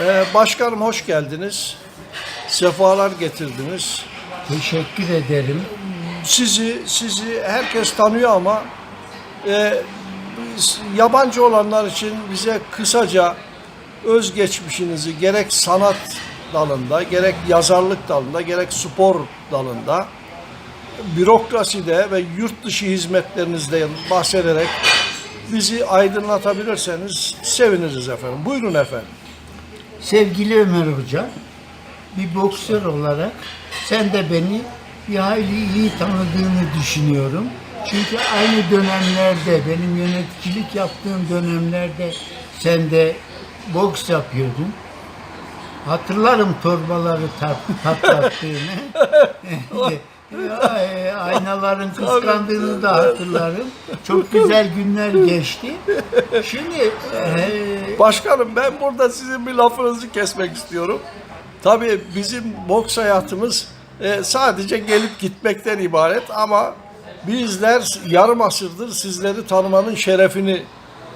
Ee, başkanım hoş geldiniz. Sefalar getirdiniz. Teşekkür ederim. Sizi sizi herkes tanıyor ama e, biz- yabancı olanlar için bize kısaca özgeçmişinizi gerek sanat dalında, gerek yazarlık dalında, gerek spor dalında, bürokraside ve yurt dışı hizmetlerinizden bahsederek bizi aydınlatabilirseniz seviniriz efendim. Buyurun efendim. Sevgili Ömer Hocam, bir boksör olarak sen de beni bir hayli iyi tanıdığını düşünüyorum. Çünkü aynı dönemlerde, benim yöneticilik yaptığım dönemlerde sen de boks yapıyordun. Hatırlarım torbaları tat- patlattığını. Ya, Aynaların kıskandığını da hatırlarım. Çok güzel günler geçti. Şimdi e, Başkanım ben burada sizin bir lafınızı kesmek istiyorum. Tabii bizim boks hayatımız e, sadece gelip gitmekten ibaret ama bizler yarım asırdır sizleri tanımanın şerefini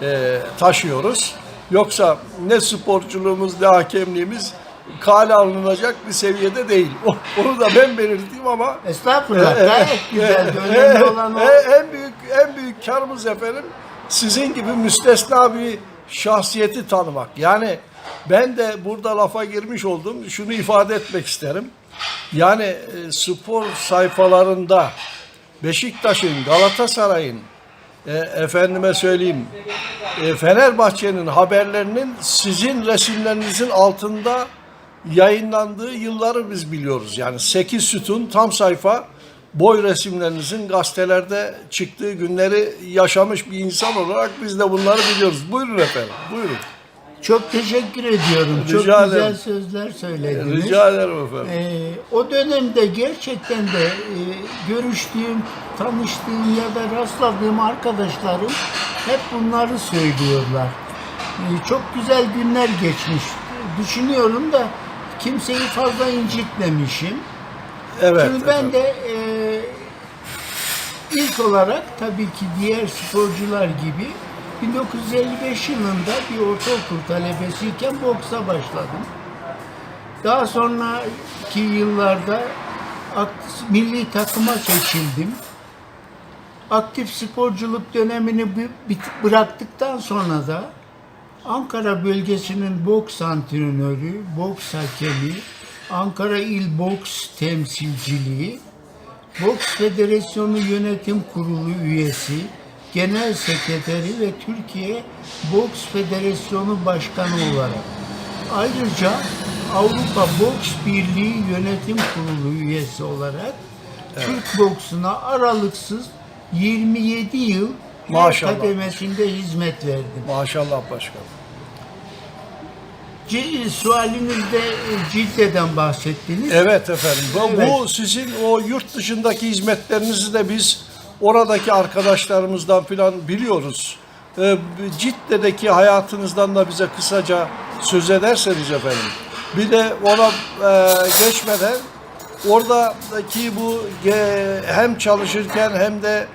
e, taşıyoruz. Yoksa ne sporculuğumuz ne hakemliğimiz kale alınacak bir seviyede değil. Onu da ben belirteyim ama Estağfurullah. Gayet güzeldi. e, Önemli olan o. e, en büyük en büyük karımız efendim sizin gibi müstesna bir şahsiyeti tanımak. Yani ben de burada lafa girmiş oldum. Şunu ifade etmek isterim. Yani e, spor sayfalarında Beşiktaş'ın, Galatasaray'ın, e, efendime söyleyeyim, e, Fenerbahçe'nin haberlerinin sizin resimlerinizin altında yayınlandığı yılları biz biliyoruz. Yani 8 sütun tam sayfa boy resimlerinizin gazetelerde çıktığı günleri yaşamış bir insan olarak biz de bunları biliyoruz. Buyurun efendim, buyurun. Çok teşekkür ediyorum. Çok Rica güzel ederim. sözler söylediniz. Rica ederim efendim. Ee, o dönemde gerçekten de e, görüştüğüm, tanıştığım ya da rastladığım arkadaşlarım hep bunları söylüyorlar. Ee, çok güzel günler geçmiş. Düşünüyorum da kimseyi fazla incitmemişim. Evet. Şimdi ben efendim. de e, ilk olarak tabii ki diğer sporcular gibi 1955 yılında bir ortaokul talebesiyken boksa başladım. Daha sonraki yıllarda milli takıma seçildim. Aktif sporculuk dönemini bıraktıktan sonra da Ankara bölgesinin boks antrenörü, boks hakemi, Ankara İl Boks Temsilciliği, Boks Federasyonu Yönetim Kurulu üyesi, Genel Sekreteri ve Türkiye Boks Federasyonu Başkanı olarak. Ayrıca Avrupa Boks Birliği Yönetim Kurulu üyesi olarak Türk boksuna aralıksız 27 yıl Maşallah. kademesinde hizmet verdim. Maşallah başkanım. C- Sualinizde e, Cidde'den bahsettiniz. Evet efendim. Bu, Evet. bu sizin o yurt dışındaki hizmetlerinizi de biz oradaki arkadaşlarımızdan filan biliyoruz. Ee, Cidde'deki hayatınızdan da bize kısaca söz ederseniz efendim. Bir de ona e, geçmeden oradaki bu e, hem çalışırken hem de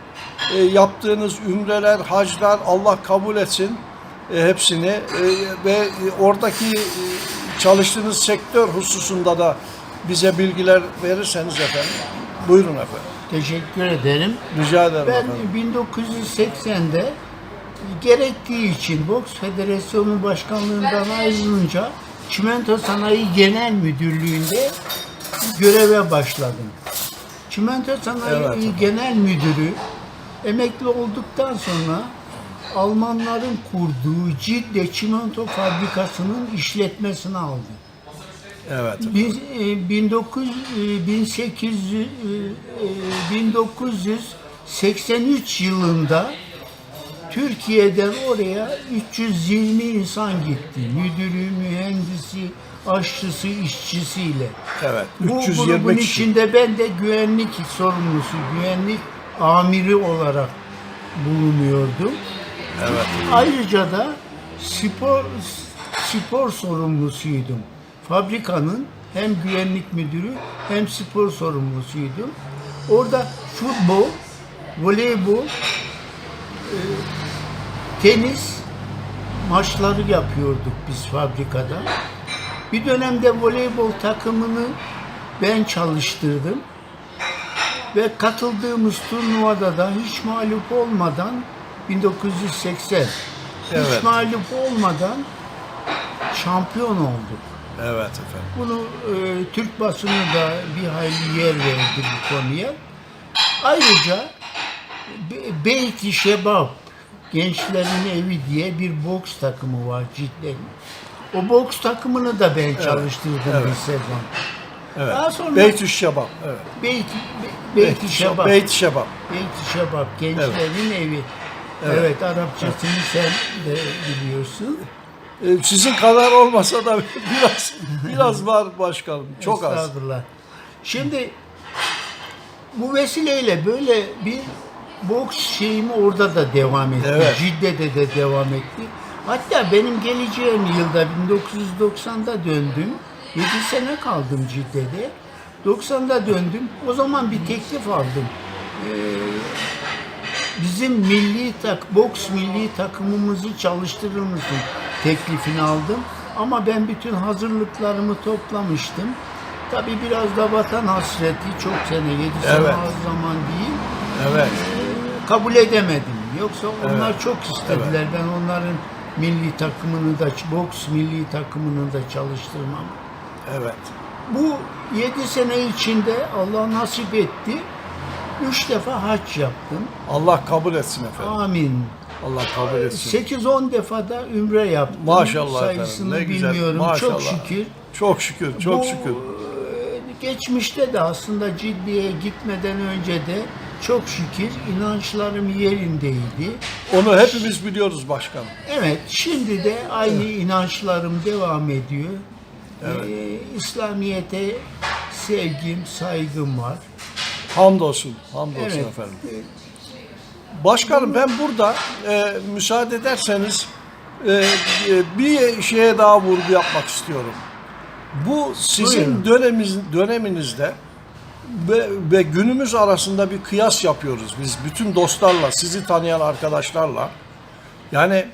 e, yaptığınız ümreler, haclar Allah kabul etsin e, hepsini E, ve e, oradaki e, çalıştığınız sektör hususunda da bize bilgiler verirseniz efendim. Buyurun efendim. Teşekkür ederim. Rica ederim Ben efendim. 1980'de gerektiği için Boks Federasyonu Başkanlığından ayrılınca Çimento Sanayi Genel Müdürlüğü'nde göreve başladım. Çimento Sanayi Evet. Genel Müdürü emekli olduktan sonra Almanların kurduğu Cidde Çimento Fabrikası'nın işletmesini aldı. Evet. Biz, e, 1900, e, 1800, e, e, 1983 yılında Türkiye'den oraya 320 insan gitti. Müdürü, mühendisi, aşçısı, işçisiyle. Evet. Bu grubun 320 kişi. içinde ben de güvenlik sorumlusu, güvenlik amiri olarak bulunuyordum. Evet. Ayrıca da spor spor sorumlusuydum. Fabrikanın hem güvenlik müdürü hem spor sorumlusuydum. Orada futbol, voleybol, e, tenis maçları yapıyorduk biz fabrikada. Bir dönemde voleybol takımını ben çalıştırdım. Ve katıldığımız turnuvada da hiç mağlup olmadan 1980 Evet. hiç mağlup olmadan şampiyon olduk. Evet efendim. Bunu e, Türk basını da bir hayli yer verdi bu konuya. Ayrıca Be- Beyti Şebap Gençlerin Evi diye bir boks takımı var cidden. O boks takımını da ben çalıştırdım bir sezon. Evet. Daha sonra- Beytü Şebap. Evet. Beyti, Be- Beyti Şebap. Beytü Şebap. Gençlerin Evi. Evet, Arapçasını sen de biliyorsun. Ee, Sizin kadar olmasa da biraz biraz var başkanım. Çok az. Estağfurullah. Şimdi bu vesileyle böyle bir boks şeyimi orada da devam etti. Evet. Cidde'de de devam etti. Hatta benim geleceğim yılda 1990'da döndüm. 7 sene kaldım Cidde'de. 90'da döndüm. O zaman bir teklif aldım. Ee, bizim milli tak boks milli takımımızı çalıştırır mısın teklifini aldım. Ama ben bütün hazırlıklarımı toplamıştım. Tabii biraz da vatan hasreti çok sene, 7 sene Evet. az zaman değil. Evet. Kabul edemedim. Yoksa onlar Evet. çok istediler. Ben onların milli takımını da, boks milli takımını da çalıştırmam. Evet. Bu 7 sene içinde Allah nasip etti. 3 defa hac yaptım. Allah kabul etsin efendim. Amin. Allah kabul etsin. 8-10 defa da ümre yaptım. Maşallah Sayısını efendim. Ne güzel. bilmiyorum. Maşallah. Çok şükür. Çok şükür. Çok Bu, şükür. e, Geçmişte de aslında ciddiye gitmeden önce de çok şükür inançlarım yerindeydi. Onu hepimiz biliyoruz başkanım. Evet, şimdi de aynı inançlarım devam ediyor. Ee, İslamiyet'e sevgim, saygım var. Hamdolsun. Hamdolsun Evet. efendim. Başkanım ben burada e, müsaade ederseniz e, e, bir şeye daha vurgu yapmak istiyorum. Bu sizin dönemiz, döneminizde ve, ve günümüz arasında bir kıyas yapıyoruz biz bütün dostlarla, sizi tanıyan arkadaşlarla. Yani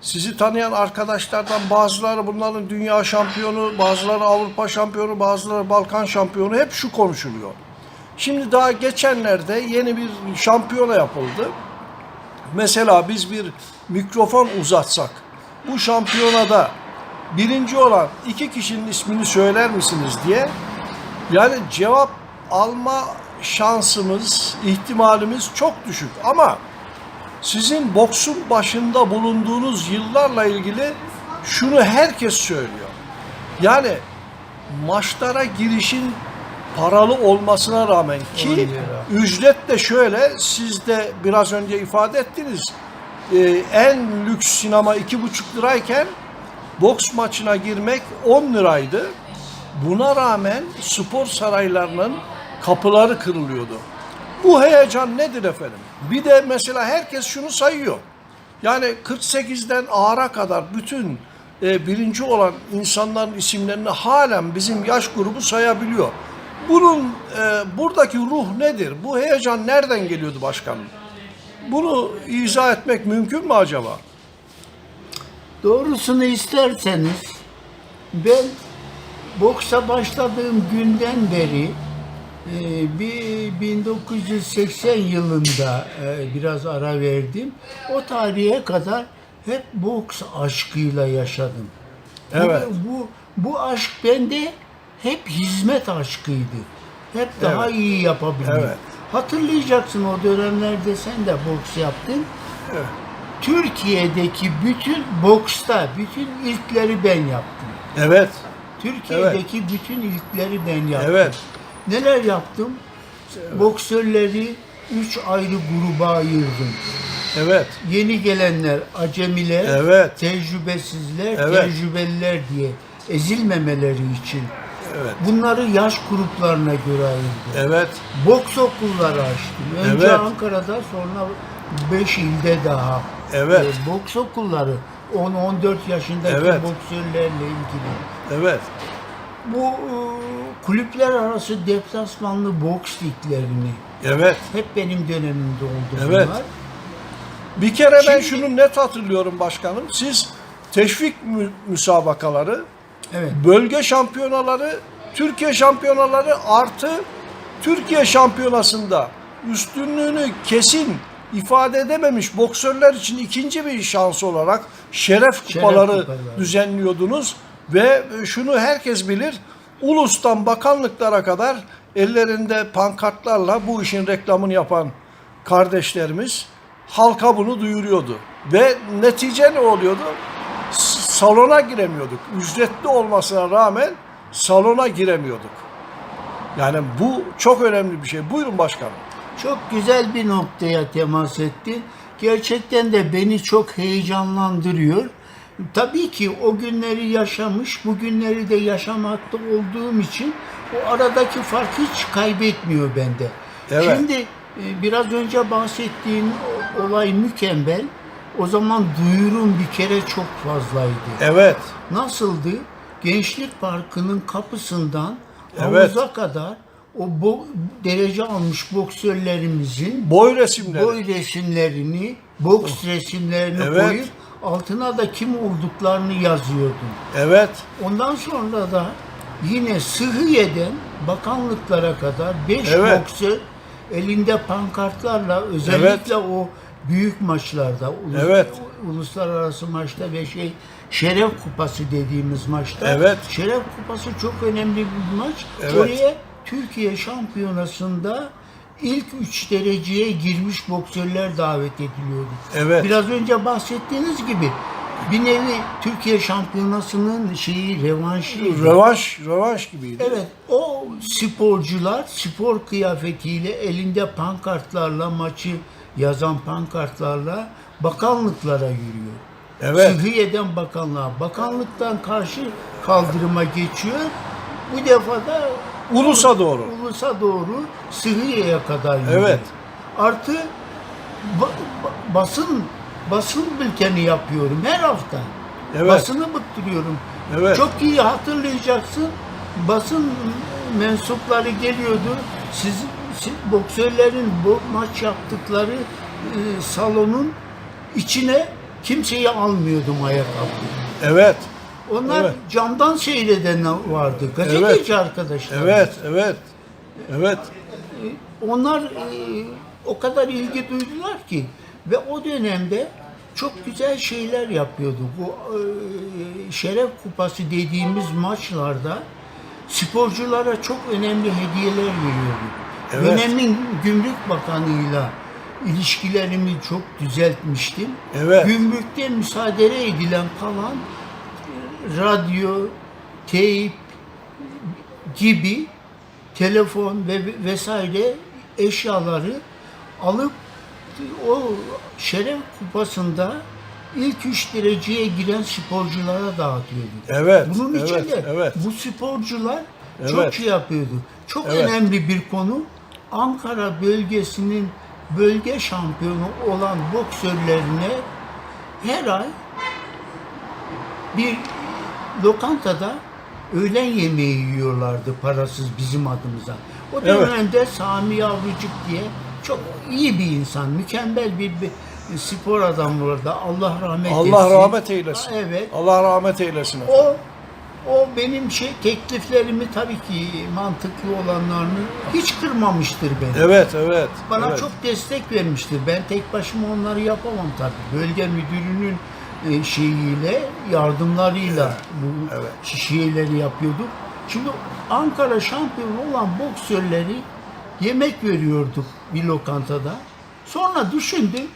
sizi tanıyan arkadaşlardan bazıları bunların dünya şampiyonu, bazıları Avrupa şampiyonu, bazıları Balkan şampiyonu hep şu konuşuluyor. Şimdi daha geçenlerde yeni bir şampiyona yapıldı. Mesela biz bir mikrofon uzatsak bu şampiyonada birinci olan iki kişinin ismini söyler misiniz diye yani cevap alma şansımız, ihtimalimiz çok düşük ama sizin boksun başında bulunduğunuz yıllarla ilgili şunu herkes söylüyor. Yani maçlara girişin paralı olmasına rağmen ki ücret de şöyle siz de biraz önce ifade ettiniz. Ee, en lüks sinema iki buçuk lirayken boks maçına girmek 10 liraydı. Buna rağmen spor saraylarının kapıları kırılıyordu. Bu heyecan nedir efendim? Bir de mesela herkes şunu sayıyor. Yani 48'den ağıra kadar bütün e, birinci olan insanların isimlerini halen bizim yaş grubu sayabiliyor. Bunun e, buradaki ruh nedir? Bu heyecan nereden geliyordu başkanım? Bunu izah etmek mümkün mü acaba? Doğrusunu isterseniz ben boksa başladığım günden beri bir 1980 yılında e, biraz ara verdim. O tarihe kadar hep boks aşkıyla yaşadım. Evet. Bu, bu aşk bende hep hizmet aşkıydı. Hep daha Evet. iyi yapabilmek. Evet. Hatırlayacaksın o dönemlerde sen de boks yaptın. Evet. Türkiye'deki bütün boksta bütün ilkleri ben yaptım. Evet. Türkiye'deki bütün ilkleri ben yaptım. Evet. Neler yaptım? Boksörleri üç ayrı gruba ayırdım. Evet. Yeni gelenler, acemiler, Evet. tecrübesizler, Evet. tecrübeliler diye ezilmemeleri için. Evet. Bunları yaş gruplarına göre ayırdım. Evet. Boks okulları açtım. Önce Evet. Ankara'da sonra 5 ilde daha. Evet. Ee, boks okulları 10-14 yaşındaki Evet. boksörlerle ilgili. Evet. Bu e, kulüpler arası deplasmanlı boks liglerini Evet. hep benim dönemimde oldu Evet. bunlar. Bir kere ben Şimdi- şunu net hatırlıyorum başkanım. Siz teşvik mü- müsabakaları, Evet. bölge şampiyonaları, Türkiye şampiyonaları artı Türkiye şampiyonasında üstünlüğünü kesin ifade edememiş boksörler için ikinci bir şans olarak şeref kupaları kupaları. düzenliyordunuz ve şunu herkes bilir. Ulus'tan bakanlıklara kadar ellerinde pankartlarla bu işin reklamını yapan kardeşlerimiz halka bunu duyuruyordu. Ve netice ne oluyordu? Salona giremiyorduk. Ücretli olmasına rağmen salona giremiyorduk. Yani bu çok önemli bir şey. Buyurun başkanım. Çok güzel bir noktaya temas etti. Gerçekten de beni çok heyecanlandırıyor. Tabii ki o günleri yaşamış, bu günleri de yaşamakta olduğum için o aradaki fark hiç kaybetmiyor bende. Evet. Şimdi e, biraz önce bahsettiğim olay mükemmel. O zaman duyurum bir kere çok fazlaydı. Evet. Nasıldı? Gençlik Parkı'nın kapısından Evet. havuza kadar o bo- derece almış boksörlerimizin Boy resimleri. boy resimlerini, boks resimlerini Evet. koyup altına da kim olduklarını yazıyordum. Evet. Ondan sonra da yine Sıhhiye'den bakanlıklara kadar 5 Evet. boksör elinde pankartlarla özellikle o büyük maçlarda ulus- Evet. uluslararası maçta ve şey Şeref Kupası dediğimiz maçta Evet. Şeref Kupası çok önemli bir maç. Evet. Oraya Türkiye Şampiyonası'nda ilk üç dereceye girmiş boksörler davet ediliyordu. Evet. Biraz önce bahsettiğiniz gibi bir nevi Türkiye Şampiyonası'nın şeyi revanşıydı. Rövanş, rövanş gibiydi. Evet, o sporcular spor kıyafetiyle elinde pankartlarla maçı yazan pankartlarla bakanlıklara yürüyor. Evet. Sıhhiye'den bakanlığa, bakanlıktan karşı kaldırıma geçiyor. Bu defa da Ulus'a doğru. Ulus'a doğru Sıhhiye'ye kadar yürüyor. Evet. Artı ba- ba- basın basın bülteni yapıyorum her hafta. Evet. Basını bıktırıyorum. Evet. Çok iyi hatırlayacaksın. Basın mensupları geliyordu. Siz, siz boksörlerin bu maç yaptıkları e, salonun içine kimseyi almıyordum ayakkabı. Evet. Onlar Evet. camdan seyreden vardı. Gazeteci arkadaşlar. Evet, evet. Evet. Onlar e, o kadar ilgi duydular ki ve o dönemde çok güzel şeyler yapıyordu. Bu e, Şeref Kupası dediğimiz maçlarda sporculara çok önemli hediyeler veriyordu. Evet. Dönemin Gümrük Bakanı'yla ilişkilerimi çok düzeltmiştim. Evet. Gümrükte müsaade edilen kalan e, radyo, teyp, gibi telefon ve vesaire eşyaları alıp o şeref kupasında ilk üç dereceye giren sporculara dağıtıyorduk. Evet, Bunun için evet, de evet. bu sporcular Evet. çok şey yapıyordu. Çok Evet. önemli bir konu. Ankara bölgesinin bölge şampiyonu olan boksörlerine her ay bir lokantada öğlen yemeği yiyorlardı parasız bizim adımıza. O Evet. dönemde Sami Yavrucuk diye çok iyi bir insan, mükemmel bir, bir spor adamı orada. Allah rahmet eylesin. Allah rahmet eylesin. Evet. Allah rahmet eylesin. O o benim şey tekliflerimi tabii ki mantıklı olanlarını hiç kırmamıştır beni. Evet, evet. Bana evet. çok destek vermiştir. Ben tek başıma onları yapamam tabii. Bölge müdürünün e, şeyiyle, yardımlarıyla bu evet. şeyleri yapıyorduk. Şimdi Ankara şampiyonu olan boksörleri yemek veriyorduk bir lokantada. Sonra düşündüm,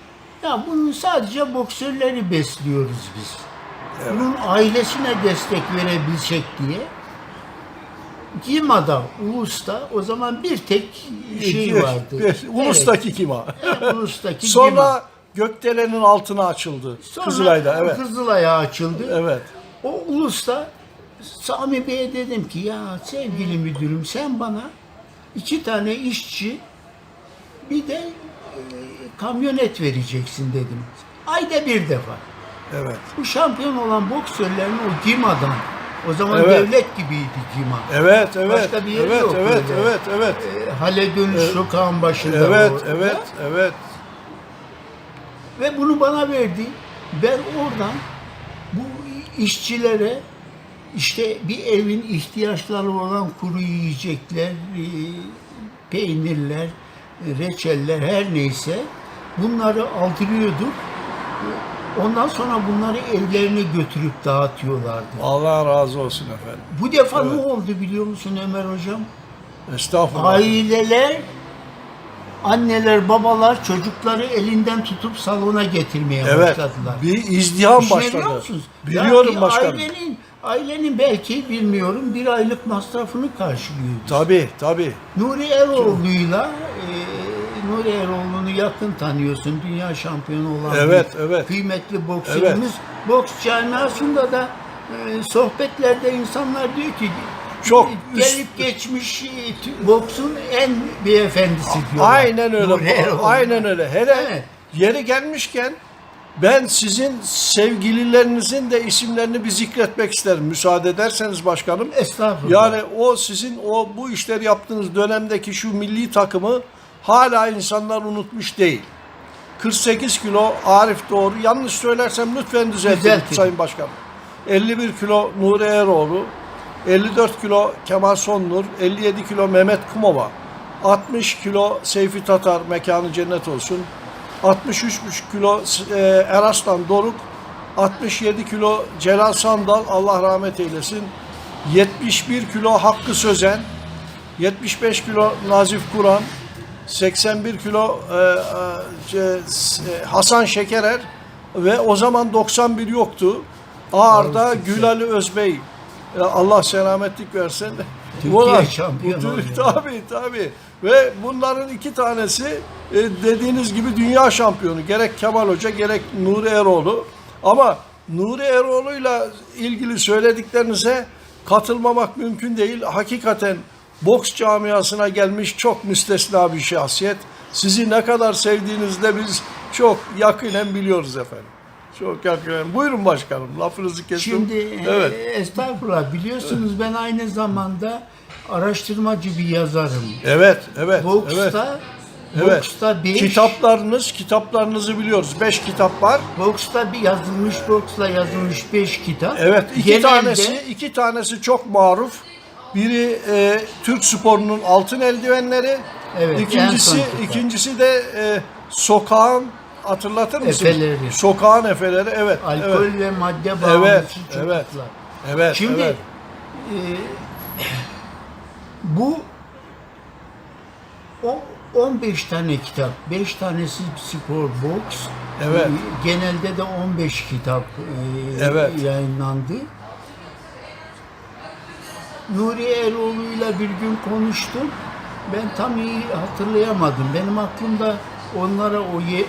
ya bunu sadece boksörleri besliyoruz biz. Bunun ailesine destek verebilsek diye. Gima'da, Ulus'ta o zaman bir tek şey vardı. Ulus'taki kim ha? Evet, Ulus'taki. Sonra Gökdelen'in altına açıldı. Sonra Kızılay'da, evet. Kızılay'a açıldı. Evet. O Ulus'ta Sami Bey'e dedim ki ya sevgili müdürüm sen bana iki tane işçi bir de e, kamyonet vereceksin dedim. Ayda bir defa. Evet. Bu şampiyon olan boksörlerin o Gima'dan o zaman Evet. devlet gibiydi Gima. Evet, evet. Başka bir yeri evet, yok evet, öyle. evet, evet. E, Hale dönüş sokağın başında. Evet, orada. evet, evet. Ve bunu bana verdi. Ben oradan bu işçilere işte bir evin ihtiyaçları olan kuru yiyecekler, e, peynirler, e, reçeller her neyse bunları aldırıyorduk. Ondan sonra bunları evlerine götürüp dağıtıyorlardı. Allah razı olsun efendim. Bu defa ne oldu biliyor musun Ömer Hocam? Estağfurullah. Aileler, anneler, babalar çocukları elinden tutup salona getirmeye Evet. başladılar. Bir izdiham başladı. Biliyorum ya başkanım. Ailenin, ailenin belki bilmiyorum bir aylık masrafını karşılıyor. Tabii tabii. Nuri Eroğlu'yla e, Nuri Eroğlu'nu yakın tanıyorsun. Dünya şampiyonu olan Evet, evet. kıymetli boksörümüz. Boks camiasında da e, sohbetlerde insanlar diyor ki Çok gelip geçmiş boksun en beyefendisi diyorlar. Aynen öyle. Aynen öyle. Hele Evet. yeri gelmişken ben sizin sevgililerinizin de isimlerini bir zikretmek isterim. Müsaade ederseniz başkanım. Estağfurullah. Yani o sizin o bu işleri yaptığınız dönemdeki şu milli takımı hala insanlar unutmuş değil. 48 kilo Arif Doğru. Yanlış söylersem lütfen düzeltin Düzeltin. Sayın Başkanım. 51 kilo Nuri Eroğlu. 54 kilo Kemal Sonlur. 57 kilo Mehmet Kumova. 60 kilo Seyfi Tatar mekanı cennet olsun. 63,5 kilo e, Eraslan Doruk. 67 kilo Celal Sandal Allah rahmet eylesin. 71 kilo Hakkı Sözen. 75 kilo Nazif Kur'an. 81 kilo e, e, Hasan Şekerer ve o zaman 91 yoktu. Ağır'da Gülali Özbey. E, Allah selametlik versin. Türkiye bu- oluyor. Tabii tabii. Ve bunların iki tanesi e, dediğiniz gibi dünya şampiyonu. Gerek Kemal Hoca gerek Nuri Eroğlu. Ama Nuri Eroğlu'yla ilgili söylediklerinize katılmamak mümkün değil. Hakikaten boks camiasına gelmiş çok müstesna bir şahsiyet. Sizi ne kadar sevdiğinizi de biz çok yakinen biliyoruz efendim. Çok yakinen. Buyurun başkanım lafınızı kestim. Şimdi e, evet. estağfurullah biliyorsunuz ben aynı zamanda araştırmacı bir yazarım. Evet, evet, Boksta, evet. Boksta beş, Kitaplarınız, kitaplarınızı biliyoruz. Beş kitap var. boksta bir yazılmış, boksla yazılmış beş kitap. Evet, iki Genelde- tanesi, iki tanesi çok maruf. Biri e, Türk sporunun altın eldivenleri. Evet, en İkincisi, son kitap. ikincisi de e, sokağın hatırlatır mısınız? Efeleri. Sokağın efeleri. Evet. alkol evet. ve madde bağımlısı Evet, çocuklar. evet. Evet. Şimdi evet. e, bu o 15 tane kitap, 5 tanesi spor boks. Evet. E, Genelde de 15 kitap e, Evet. yayınlandı. Nuri Eroğlu'yla bir gün konuştum. Ben tam iyi hatırlayamadım. Benim aklımda onlara o ye-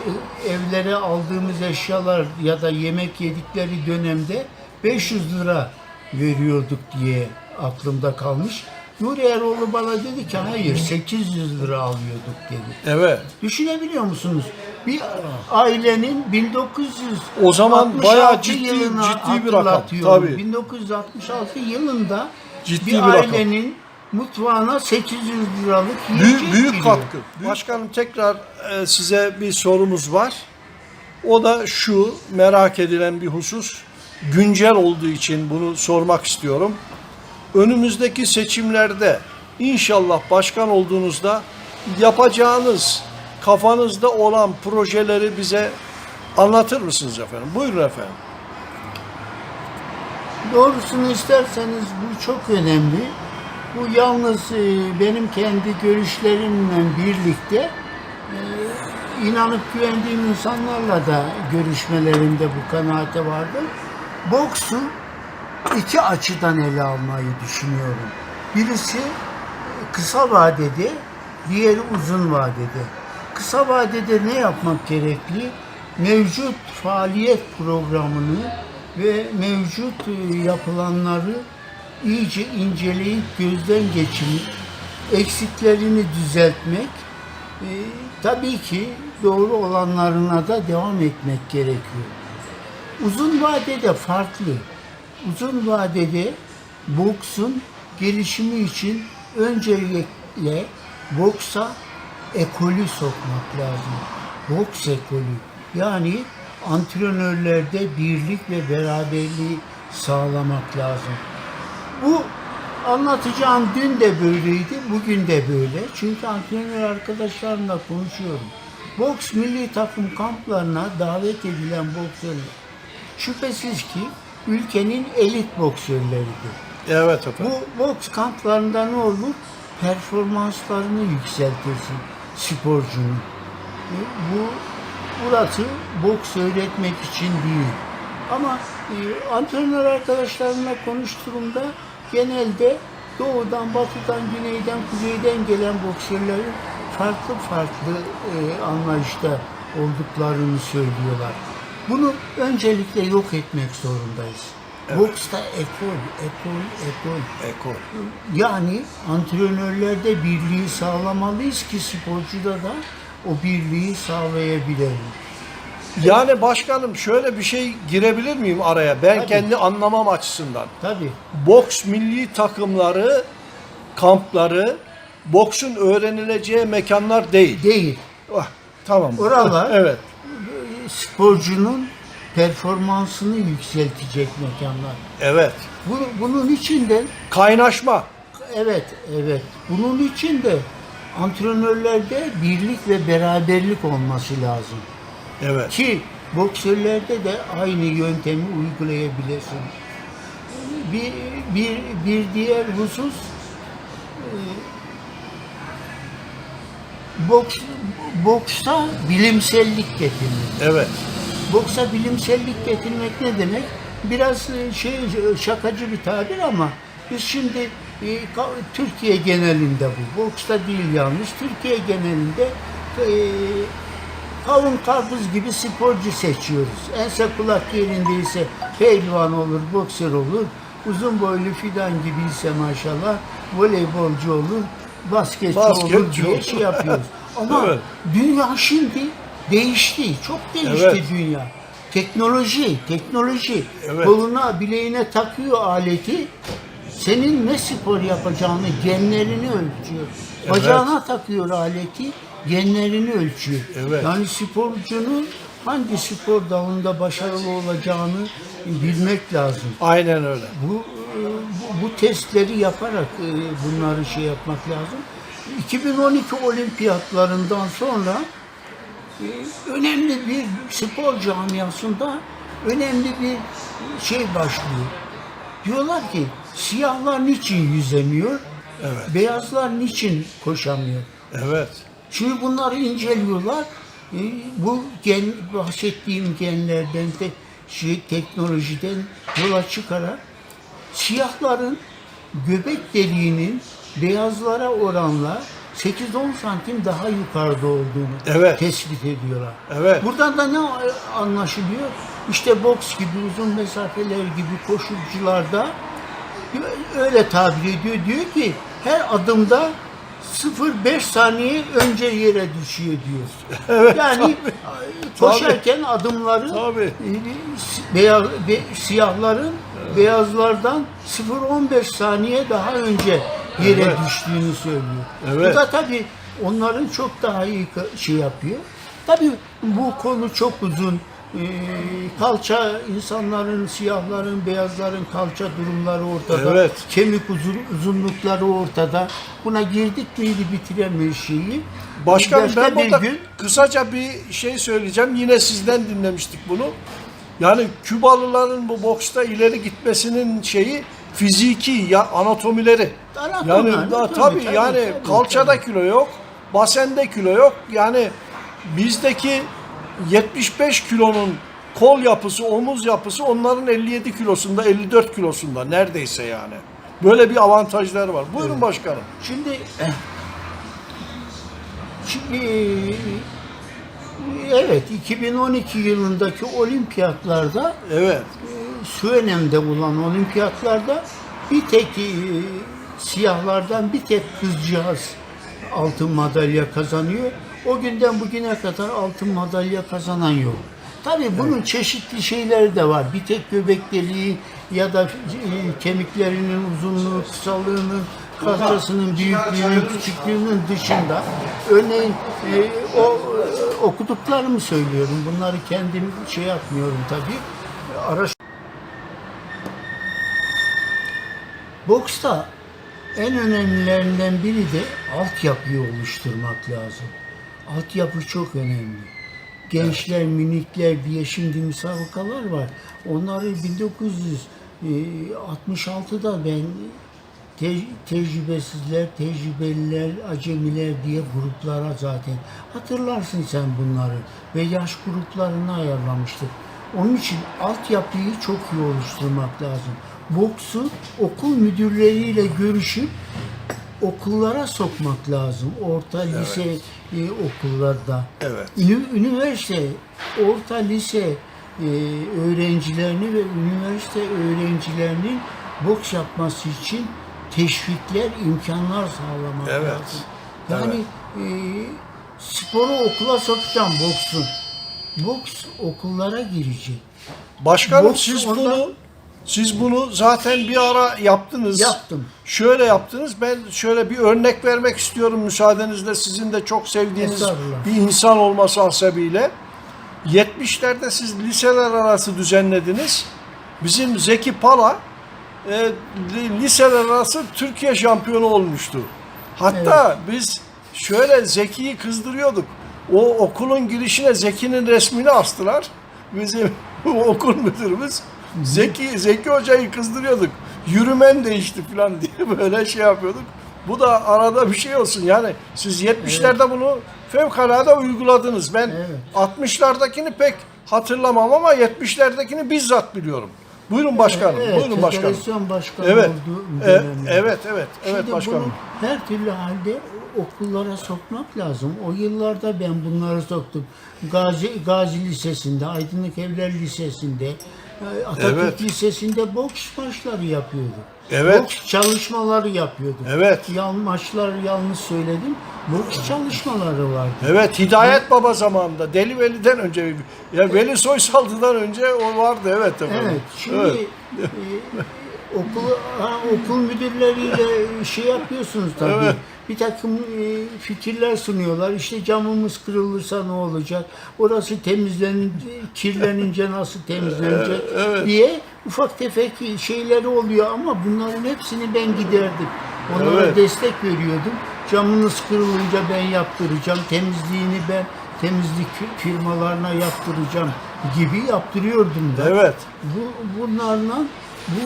evlere aldığımız eşyalar ya da yemek yedikleri dönemde 500 lira veriyorduk diye aklımda kalmış. Nuri Eroğlu bana dedi ki hayır 800 lira alıyorduk dedi. Evet. Düşünebiliyor musunuz? Bir ailenin 1900 O zaman bayağı ciddi- ciddi bir rakam, tabii. 1966 yılında Ciddi bir, bir rakam. Mutfağına 800 liralık yiyecek Büyük, büyük giriyor. katkı. Başkanım tekrar e, size bir sorumuz var. O da şu merak edilen bir husus. Güncel olduğu için bunu sormak istiyorum. Önümüzdeki seçimlerde inşallah başkan olduğunuzda yapacağınız kafanızda olan projeleri bize anlatır mısınız efendim? Buyurun efendim. Doğrusunu isterseniz bu çok önemli. Bu yalnız e, benim kendi görüşlerimle birlikte e, inanıp güvendiğim insanlarla da görüşmelerimde bu kanaate vardım. Boksu iki açıdan ele almayı düşünüyorum. Birisi kısa vadede, diğeri uzun vadede. Kısa vadede ne yapmak gerekli? Mevcut faaliyet programını ve mevcut e, yapılanları iyice inceleyip gözden geçirip eksiklerini düzeltmek e, tabii ki doğru olanlarına da devam etmek gerekiyor. Uzun vadede farklı. Uzun vadede boksun gelişimi için öncelikle boksa ekolü sokmak lazım. Boks ekolü. Yani antrenörlerde birlik ve beraberliği sağlamak lazım. Bu anlatacağım dün de böyleydi, bugün de böyle. Çünkü antrenör arkadaşlarımla konuşuyorum. Boks milli takım kamplarına davet edilen boksörler şüphesiz ki ülkenin elit boksörleridir. Evet efendim. Bu boks kamplarında ne olur? Performanslarını yükseltirsin sporcunun. E, Bu burası boks öğretmek için değil. Ama e, antrenör arkadaşlarımla konuştuğumda genelde doğudan, batıdan, güneyden, kuzeyden gelen boksörlerin farklı farklı e, anlayışta olduklarını söylüyorlar. Bunu öncelikle yok etmek zorundayız. Boksta ekol, ekol, ekol. Eko. Yani antrenörlerde birliği sağlamalıyız ki sporcuda da o birliği sağlayabilelim. Yani başkanım şöyle bir şey girebilir miyim araya? Ben Tabii. kendi anlamam açısından. Tabii. Boks milli takımları, kampları, boksun öğrenileceği mekanlar değil. Değil. Ah, tamam. Oralar- evet. Sporcunun performansını yükseltecek mekanlar. Evet. Bu- Bunun için de Kaynaşma. evet evet bunun için de antrenörlerde birlik ve beraberlik olması lazım. Evet. Ki boksörlerde de aynı yöntemi uygulayabilesin. Bir, bir, bir diğer husus e, boks, boksta bilimsellik getirmek. Evet. Boksa bilimsellik getirmek ne demek? Biraz e, şey şakacı bir tabir ama biz şimdi e, Türkiye genelinde bu. Boksta değil yalnız. Türkiye genelinde kavun karpuz gibi sporcu seçiyoruz. Ense kulak yerindeyse pehlivan olur, boksör olur. Uzun boylu fidan gibi ise maşallah voleybolcu olur, basketçi, olur Basketçi diye olur. şey yapıyoruz. Ama Evet. dünya şimdi değişti, çok değişti Evet. dünya. Teknoloji, teknoloji. Evet. Koluna, bileğine takıyor aleti. Senin ne spor yapacağını, genlerini ölçüyor. Bacağına takıyor aleti, genlerini ölçüyor. Evet. Yani sporcunun hangi spor dalında başarılı olacağını bilmek lazım. Aynen öyle. Bu, e, bu, bu testleri yaparak e, bunları şey yapmak lazım. 2012 olimpiyatlarından sonra e, önemli bir spor camiasında önemli bir şey başlıyor. Diyorlar ki siyahlar niçin yüzemiyor? Evet. Beyazlar niçin koşamıyor? Evet. Şimdi bunları inceliyorlar. E, Bu gen, bahsettiğim genlerden de şey, teknolojiden yola çıkarak siyahların göbek deliğinin beyazlara oranla 8-10 santim daha yukarıda olduğunu Evet. tespit ediyorlar. Evet. Buradan da ne anlaşılıyor? İşte boks gibi uzun mesafeler gibi koşucularda öyle tabir ediyor. Diyor ki her adımda 0,5 saniye önce yere düşüyor diyor. yani koşarken adımları Tabii. e, beyaz, be- siyahların beyazlardan 0,15 saniye daha önce yere Evet. düştüğünü söylüyor. Evet. Bu da tabii onların çok daha iyi şey yapıyor. Tabii bu konu çok uzun. Ee, kalça insanların, siyahların, beyazların kalça durumları ortada. Evet. Kemik uzun, uzunlukları ortada. Buna girdik miydi bitiremeyiz şeyi. Başka ben bir burada gün kısaca bir şey söyleyeceğim. Yine sizden dinlemiştik bunu. Yani Kübalıların bu boksta ileri gitmesinin şeyi fiziki ya anatomileri. Anatomi, yani anatomi, tabii, tabii, yani tabii, kalçada tabii. kilo yok, basende kilo yok. Yani bizdeki 75 kilonun kol yapısı, omuz yapısı onların 57 kilosunda, 54 kilosunda neredeyse yani. Böyle bir avantajları var. Buyurun başkanım. Şimdi eh, şimdi evet 2012 yılındaki olimpiyatlarda Evet. Suenem'de olan olimpiyatlarda bir tek siyahlardan bir tek kızcağız altın madalya kazanıyor. O günden bugüne kadar altın madalya kazanan yok. Tabii bunun çeşitli şeyleri de var. Bir tek göbek deliği ya da e, kemiklerinin uzunluğu, kısalığının, kalçasının büyüklüğünün, küçüklüğünün dışında örneğin e, o e, okuduklarımı söylüyorum. Bunları kendim şey yapmıyorum tabii. Araş Boksta en önemlilerinden biri de altyapıyı oluşturmak lazım. Altyapı çok önemli. Gençler, minikler diye şimdi müsabakalar var. Onları 1966'da ben te- tecrübesizler, tecrübeliler, acemiler diye gruplara zaten hatırlarsın sen bunları ve yaş gruplarını ayarlamıştık. Onun için altyapıyı çok iyi oluşturmak lazım. Boksu okul müdürleriyle görüşüp okullara sokmak lazım. Orta, lise e, okullarda. Evet. Ünü- üniversite, orta lise e, öğrencilerini ve üniversite öğrencilerinin boks yapması için teşvikler, imkanlar sağlamak Evet. lazım. Yani e, sporu okula sokacağım boksun. Boks okullara girecek. Başkanım Boks siz bunu siz bunu zaten bir ara yaptınız. Yaptım. Şöyle yaptınız. Ben şöyle bir örnek vermek istiyorum müsaadenizle. Sizin de çok sevdiğiniz bir insan olması hasebiyle. 70'lerde siz liseler arası düzenlediniz. Bizim Zeki Pala e, li- liseler arası Türkiye şampiyonu olmuştu. Hatta biz şöyle Zeki'yi kızdırıyorduk. O okulun girişine Zeki'nin resmini astılar. Bizim okul müdürümüz Zeki Zeki hocayı kızdırıyorduk. Yürümen değişti falan diye böyle şey yapıyorduk. Bu da arada bir şey olsun. Yani siz 70'lerde bunu fevkalade uyguladınız. Ben Evet. 60'lardakini pek hatırlamam ama 70'lerdekini bizzat biliyorum. Buyurun başkanım. Evet, buyurun başkanım. federasyon başkanı Evet. olduğu E, dönemde. evet, evet, evet Şimdi başkanım. bunu her türlü halde okullara sokmak lazım. O yıllarda ben bunları soktum. Gazi, Gazi Lisesi'nde, Aydınlık Evler Lisesi'nde, e, Atatürk Evet. Lisesi'nde boks maçları yapıyorduk. Evet. Boks çalışmaları yapıyorduk. Evet. Yan maçlar yanlış söyledim. Boks çalışmaları vardı. Evet, Hidayet Baba zamanında, Deli Veli'den önce, ya Veli Soysaldı'dan önce o vardı, evet efendim. Evet. Şimdi Evet. e, okul ha, okul müdürleriyle şey yapıyorsunuz tabii. Evet. Bir takım e, fikirler sunuyorlar. İşte camımız kırılırsa ne olacak? Orası temizlenince, kirlenince nasıl temizlenecek diye ufak tefek şeyleri oluyor ama bunların hepsini ben giderdim. Onlara Evet. destek veriyordum. Camınız kırılınca ben yaptıracağım. Temizliğini ben temizlik firmalarına yaptıracağım gibi yaptırıyordum da. Evet. Bu bunlarla bu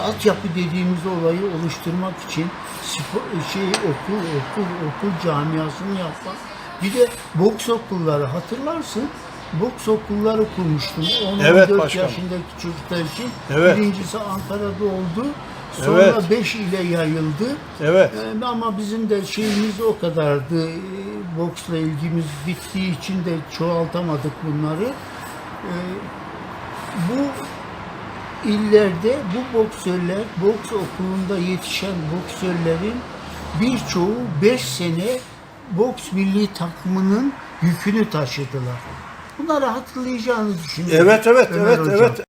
altyapı dediğimiz olayı oluşturmak için spor, şey okul okul okul camiasını yapmak. Bir de boks okulları hatırlarsın. Boks okulları kurmuştum. 10-14 Evet başkanım. yaşındaki çocuklar için. Evet. Birincisi Ankara'da oldu. Sonra Evet. 5 ile yayıldı. Evet. Ee, ama bizim de şeyimiz o kadardı. Ee, Boksla ilgimiz bittiği için de çoğaltamadık bunları. Ee, bu illerde bu boksörler, boks okulunda yetişen boksörlerin birçoğu 5 sene boks milli takımının yükünü taşıdılar. Bunları hatırlayacağını düşünüyorum. Evet, evet, Ömer evet, Hocam. evet.